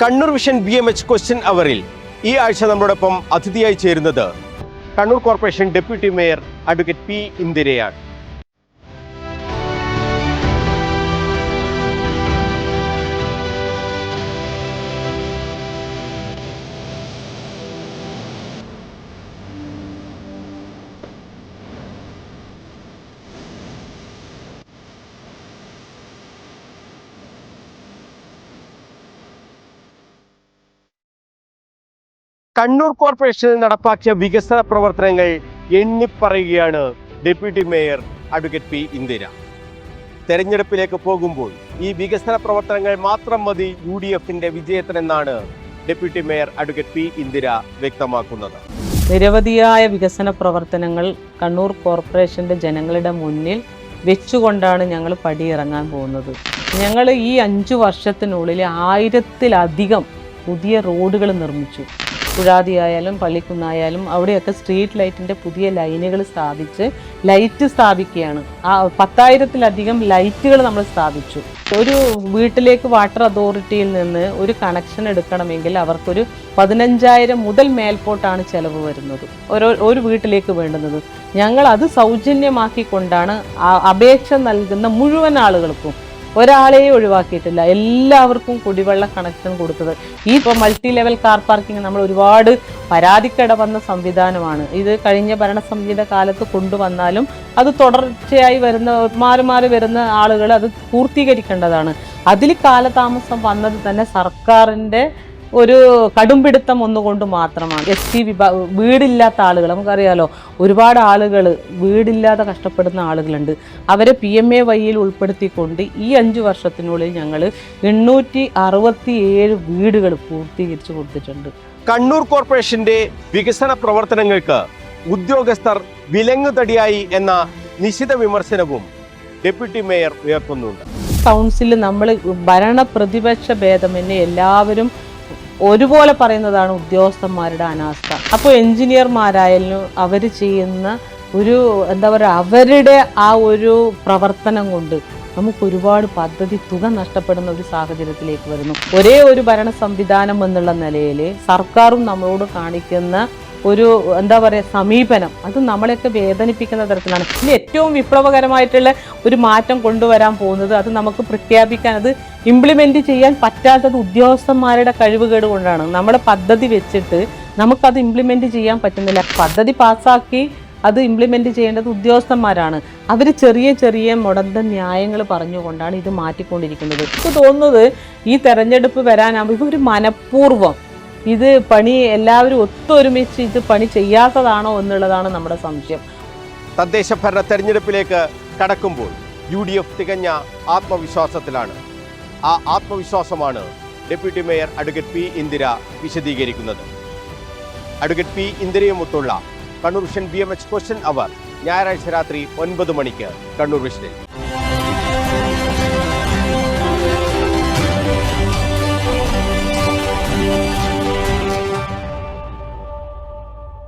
Kannur vision B M H question അവറിൽ ഈ ആഴ്ച നമ്മളോടൊപ്പം അതിഥിയായി ചേരുന്നത് Kannur corporation deputy mayor advocate P ഇന്ദിരയാണ്. Kannur കോർപ്പറേഷനിൽ നടപ്പാക്കിയ വികസന പ്രവർത്തനങ്ങൾ എണ്ണിപ്പറയുകയാണ് deputy mayor advocate P Indira. തെരഞ്ഞെടുപ്പിലേക്ക് പോകുമ്പോൾ ഈ വികസന പ്രവർത്തനങ്ങൾ മാത്രം മതി യു ഡി എഫിന്റെ വിജയത്തിനെന്നാണ് deputy mayor advocate P Indira വ്യക്തമാക്കുന്നത്. നിരവധിയായ വികസന പ്രവർത്തനങ്ങൾ കണ്ണൂർ കോർപ്പറേഷന്റെ ജനങ്ങളുടെ മുന്നിൽ വെച്ചുകൊണ്ടാണ് ഞങ്ങൾ പടിയിറങ്ങാൻ പോകുന്നത്. ഞങ്ങൾ ഈ അഞ്ചു വർഷത്തിനുള്ളിൽ ആയിരത്തിലധികം പുതിയ റോഡുകൾ നിർമ്മിച്ചു. പുഴാതിയായാലും പള്ളിക്കുന്നായാലും അവിടെയൊക്കെ സ്ട്രീറ്റ് ലൈറ്റിന്റെ പുതിയ ലൈനുകൾ സ്ഥാപിച്ച് ലൈറ്റ് സ്ഥാപിക്കുകയാണ്. ആ പത്തായിരത്തിലധികം ലൈറ്റുകൾ നമ്മൾ സ്ഥാപിച്ചു. ഒരു വീട്ടിലേക്ക് വാട്ടർ അതോറിറ്റിയിൽ നിന്ന് ഒരു കണക്ഷൻ എടുക്കണമെങ്കിൽ അവർക്കൊരു പതിനഞ്ചായിരം മുതൽ മേൽപോട്ടാണ് ചിലവ് വരുന്നത്. ഓരോ ഒരു വീട്ടിലേക്ക് വേണ്ടുന്നത്. ഞങ്ങൾ അത് സൗജന്യമാക്കിക്കൊണ്ടാണ് അപേക്ഷ നൽകുന്ന മുഴുവൻ ആളുകൾക്കും ഒരാളെയും ഒഴിവാക്കിയിട്ടില്ല. എല്ലാവർക്കും കുടിവെള്ള കണക്ഷൻ കൊടുത്തത്. ഈ ഇപ്പോൾ മൾട്ടി ലെവൽ കാർ പാർക്കിംഗ് നമ്മൾ ഒരുപാട് പരാതിക്കട വന്ന സംവിധാനമാണ്. ഇത് കഴിഞ്ഞ ഭരണസമിതിയുടെ കാലത്ത് കൊണ്ടുവന്നാലും അത് തുടർച്ചയായി വരുന്ന മാറി മാറി വരുന്ന ആളുകൾ അത് പൂർത്തീകരിക്കേണ്ടതാണ്. അതിൽ കാലതാമസം വന്നത് തന്നെ സർക്കാരിന്റെ ഒരു കടുംപിടുത്തം ഒന്നുകൊണ്ട് മാത്രമാണ്. എസ് ടി വിഭാ വീടില്ലാത്ത ആളുകൾ നമുക്കറിയാലോ ഒരുപാട് ആളുകൾ വീടില്ലാതെ കഷ്ടപ്പെടുന്ന ആളുകളുണ്ട്. അവരെ പി എം എ വൈയിൽ ഉൾപ്പെടുത്തിക്കൊണ്ട് ഈ അഞ്ച് വർഷത്തിനുള്ളിൽ ഞങ്ങൾ എണ്ണൂറ്റി അറുപത്തി ഏഴ് വീടുകൾ പൂർത്തീകരിച്ച് കൊടുത്തിട്ടുണ്ട്. കണ്ണൂർ കോർപ്പറേഷന്റെ വികസന പ്രവർത്തനങ്ങൾക്ക് ഉദ്യോഗസ്ഥർ വിലങ്ങുതടിയായി എന്ന നിശിത വിമർശനവും ഡെപ്യൂട്ടി മേയർ ഉയർത്തുന്നുണ്ട്. കൗൺസിലിൽ നമ്മൾ ഭരണ പ്രതിപക്ഷ ഭേദമന്യേ എല്ലാവരും ഒരുപോലെ പറയുന്നതാണ് ഉദ്യോഗസ്ഥന്മാരുടെ അനാസ്ഥ. അപ്പോൾ എഞ്ചിനീയർമാരായാലും അവർ ചെയ്യുന്ന ഒരു എന്താ പറയുക അവരുടെ ആ ഒരു പ്രവർത്തനം കൊണ്ട് നമുക്ക് ഒരുപാട് പദ്ധതി തുക നഷ്ടപ്പെടുന്ന ഒരു സാഹചര്യത്തിലേക്ക് വരുന്നു. ഒരേ ഒരു ഭരണ സംവിധാനം എന്നുള്ള നിലയിൽ സർക്കാരും നമ്മളോട് കാണിക്കുന്ന ഒരു എന്താ പറയുക സമീപനം. അത് നമ്മളെയൊക്കെ വേദനിപ്പിക്കുന്ന തരത്തിലാണ്. ഇതിൽ ഏറ്റവും വിപ്ലവകരമായിട്ടുള്ള ഒരു മാറ്റം കൊണ്ടുവരാൻ പോകുന്നത് അത് നമുക്ക് പ്രഖ്യാപിക്കാൻ അത് ഇംപ്ലിമെന്റ് ചെയ്യാൻ പറ്റാത്തത് ഉദ്യോഗസ്ഥന്മാരുടെ കഴിവുകേട് കൊണ്ടാണ്. നമ്മുടെ പദ്ധതി വെച്ചിട്ട് നമുക്കത് ഇംപ്ലിമെന്റ് ചെയ്യാൻ പറ്റുന്നില്ല. പദ്ധതി പാസ്സാക്കി അത് ഇംപ്ലിമെന്റ് ചെയ്യേണ്ടത് ഉദ്യോഗസ്ഥന്മാരാണ്. അവർ ചെറിയ ചെറിയ മുടന്ത ന്യായങ്ങൾ പറഞ്ഞുകൊണ്ടാണ് ഇത് മാറ്റിക്കൊണ്ടിരിക്കുന്നത്. എനിക്ക് തോന്നുന്നത് ഈ തെരഞ്ഞെടുപ്പ് വരാനാകുമ്പോൾ ഒരു മനഃപൂർവം ഇത് പണി എല്ലാവരും ഒത്തൊരുമിച്ച് ഇത് പണി ചെയ്യാത്തതാണോ എന്നുള്ളതാണ് നമ്മുടെ സംശയം. തദ്ദേശ ഭരണ തെരഞ്ഞെടുപ്പിലേക്ക് കടക്കുമ്പോൾ യു ഡി എഫ് തികഞ്ഞ ആത്മവിശ്വാസത്തിലാണ്. ആ ആത്മവിശ്വാസമാണ് deputy mayor advocate P Indira വിശദീകരിക്കുന്നത്. Advocate P ഇന്ദിരയുമൊത്തുള്ള Kannur vision B M H question hour ഞായറാഴ്ച രാത്രി ഒൻപത് മണിക്ക് കണ്ണൂർ വിഷനിൽ